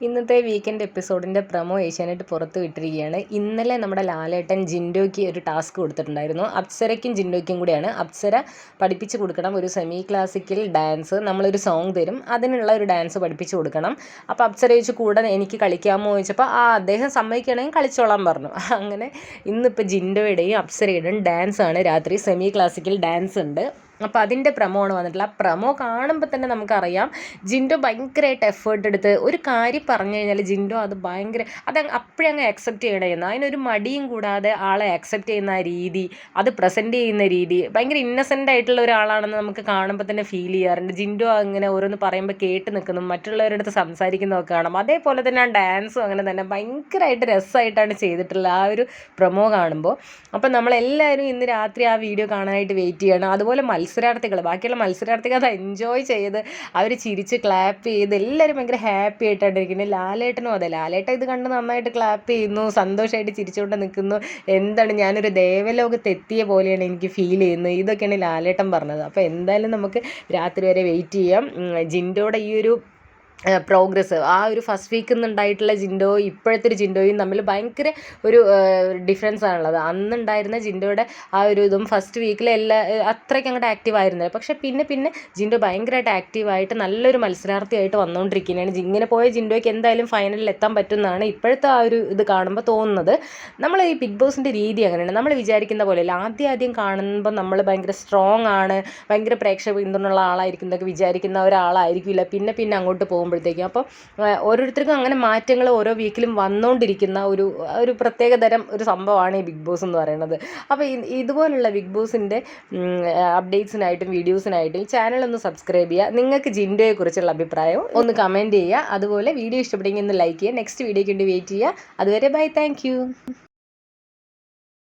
ഇന്നത്തെ weekend എപ്പിസോഡിന്റെ promo Asianet പുറത്ത് വിട്ടിരിക്കുകയാണ്. ഇന്നലെ നമ്മുടെ ലാലേട്ടൻ ജിൻഡോയ്ക്ക് ഒരു ടാസ്ക് കൊടുത്തിട്ടുണ്ടായിരുന്നു. അപ്സരയ്ക്കും ജിൻഡോയ്ക്കും കൂടിയാണ്. അപ്സര പഠിപ്പിച്ച് കൊടുക്കണം. ഒരു സെമി ക്ലാസിക്കൽ ഡാൻസ് നമ്മളൊരു സോങ് തരും. അതിനുള്ള ഒരു ഡാൻസ് പഠിപ്പിച്ച് കൊടുക്കണം. അപ്പോൾ അപ്സര ചോദിച്ചു കൂടെ എനിക്ക് കളിക്കാമോ? ചോദിച്ചപ്പോൾ ആ അദ്ദേഹം സമ്മതിക്കുകയാണെങ്കിൽ കളിച്ചോളാൻ പറഞ്ഞു. അങ്ങനെ ഇന്നിപ്പോൾ ജിൻഡോയുടെയും അപ്സരയുടെയും ഡാൻസാണ് രാത്രി സെമി ക്ലാസിക്കൽ ഡാൻസ് ഉണ്ട്. അപ്പോൾ അതിന്റെ പ്രമോ ആണ് വന്നിട്ടുള്ളത് ആ പ്രമോ കാണുമ്പോൾ തന്നെ നമുക്കറിയാം ജിൻഡോ ഭയങ്കരമായിട്ട് എഫേർട്ട് എടുത്ത് ഒരു കാര്യം പറഞ്ഞു കഴിഞ്ഞാൽ ജിൻഡോ അത് ഭയങ്കര അത് അപ്പോഴേ അങ്ങ് അക്സെപ്റ്റ് ചെയ്യണമെന്ന് അതിനൊരു മടിയും കൂടാതെ ആളെ അക്സെപ്റ്റ് ചെയ്യുന്ന രീതി അത് പ്രസന്റ് ചെയ്യുന്ന രീതി ഭയങ്കര ഇന്നസെന്റ് ആയിട്ടുള്ള ഒരാളാണെന്ന് നമുക്ക് കാണുമ്പോൾ തന്നെ ഫീൽ ചെയ്യാറുണ്ട്. ജിൻഡോ അങ്ങനെ ഓരോന്ന് പറയുമ്പോൾ കേട്ട് നിൽക്കുന്നു മറ്റുള്ളവരുടെ അടുത്ത് സംസാരിക്കുന്നതൊക്കെ കാണാം. അതേപോലെ തന്നെ ആ ഡാൻസും അങ്ങനെ തന്നെ ഭയങ്കരമായിട്ട് രസമായിട്ടാണ് ചെയ്തിട്ടുള്ളത് ആ ഒരു പ്രമോ കാണുമ്പോൾ അപ്പോൾ നമ്മളെല്ലാവരും ഇന്ന് രാത്രി ആ വീഡിയോ കാണാനായിട്ട് വെയിറ്റ് ചെയ്യണം. അതുപോലെ മത്സരാർത്ഥികൾ ബാക്കിയുള്ള മത്സരാർത്ഥികൾ അത് എൻജോയ് ചെയ്ത് അവർ ചിരിച്ച് ക്ലാപ്പ് ചെയ്ത് എല്ലാവരും ഭയങ്കര ഹാപ്പി ആയിട്ടാണ് ഇരിക്കുന്നത് ലാലേട്ടനും അതെ ലാലേട്ടൻ ഇത് കണ്ട് നന്നായിട്ട് ക്ലാപ്പ് ചെയ്യുന്നു സന്തോഷമായിട്ട് ചിരിച്ചുകൊണ്ട് നിൽക്കുന്നു. എന്താണ് ഞാനൊരു ദേവലോകത്ത് എത്തിയ പോലെയാണ് എനിക്ക് ഫീൽ ചെയ്യുന്നത്. ഇതൊക്കെയാണ് ലാലേട്ടൻ പറഞ്ഞത്. അപ്പോൾ എന്തായാലും നമുക്ക് രാത്രി വരെ വെയിറ്റ് ചെയ്യാം. ജിൻഡോയുടെ ഈ ഒരു പ്രോഗ്രസ്. ആ ഒരു ഫസ്റ്റ് വീക്കിൽ നിന്നുണ്ടായിട്ടുള്ള ജിൻഡോ ഇപ്പോഴത്തെ ഒരു ജിൻഡോയും തമ്മിൽ ഭയങ്കര ഒരു ഡിഫറൻസ് ആണുള്ളത്. അന്നുണ്ടായിരുന്ന ജിൻഡോയുടെ ആ ഒരു ഇതും ഫസ്റ്റ് വീക്കിൽ എല്ലാ അത്രയ്ക്ക് അങ്ങോട്ട് ആക്റ്റീവ് ആയിരുന്നില്ല. പക്ഷെ പിന്നെ പിന്നെ ജിൻഡോ ഭയങ്കരമായിട്ട് ആക്റ്റീവായിട്ട് നല്ലൊരു മത്സരാർത്ഥിയായിട്ട് വന്നുകൊണ്ടിരിക്കുകയാണ് ഇങ്ങനെ പോയ ജിൻഡോയ്ക്ക് എന്തായാലും ഫൈനലിൽ എത്താൻ പറ്റുമെന്നാണ് ഇപ്പോഴത്തെ ആ ഒരു ഇത് കാണുമ്പോൾ തോന്നുന്നത്. നമ്മൾ ഈ ബിഗ് ബോസിന്റെ രീതി അങ്ങനെയാണ്. നമ്മൾ വിചാരിക്കുന്ന പോലെയല്ല ആദ്യം ആദ്യം കാണുമ്പോൾ നമ്മൾ ഭയങ്കര സ്ട്രോങ് ആണ്. ഭയങ്കര പ്രേക്ഷക പിന്തുണയുള്ള ആളായിരിക്കും എന്നൊക്കെ വിചാരിക്കുന്ന ഒരാളായിരിക്കില്ല. പിന്നെ പിന്നെ അങ്ങോട്ട് പോകും പോകുമ്പോഴത്തേക്കും. അപ്പോൾ ഓരോരുത്തർക്കും അങ്ങനെ മാറ്റങ്ങൾ ഓരോ വീക്കിലും വന്നുകൊണ്ടിരിക്കുന്ന ഒരു ഒരു പ്രത്യേക തരം ഒരു സംഭവമാണ് ഈ ബിഗ് ബോസ് എന്ന് പറയുന്നത്. അപ്പോൾ ഇതുപോലുള്ള ബിഗ് ബോസിന്റെ അപ്ഡേറ്റ്സിനായിട്ടും വീഡിയോസിനായിട്ടും ഈ ചാനൽ ഒന്ന് സബ്സ്ക്രൈബ് ചെയ്യുക. നിങ്ങൾക്ക് ജിൻഡോയെ കുറിച്ചുള്ള അഭിപ്രായം ഒന്ന് കമന്റ് ചെയ്യുക. അതുപോലെ വീഡിയോ ഇഷ്ടപ്പെടുമെങ്കിൽ ഒന്ന് ലൈക്ക് ചെയ്യുക. നെക്സ്റ്റ് വീഡിയോയ്ക്ക് വേണ്ടി വെയിറ്റ് ചെയ്യുക. അതുവരെ ബൈ. താങ്ക്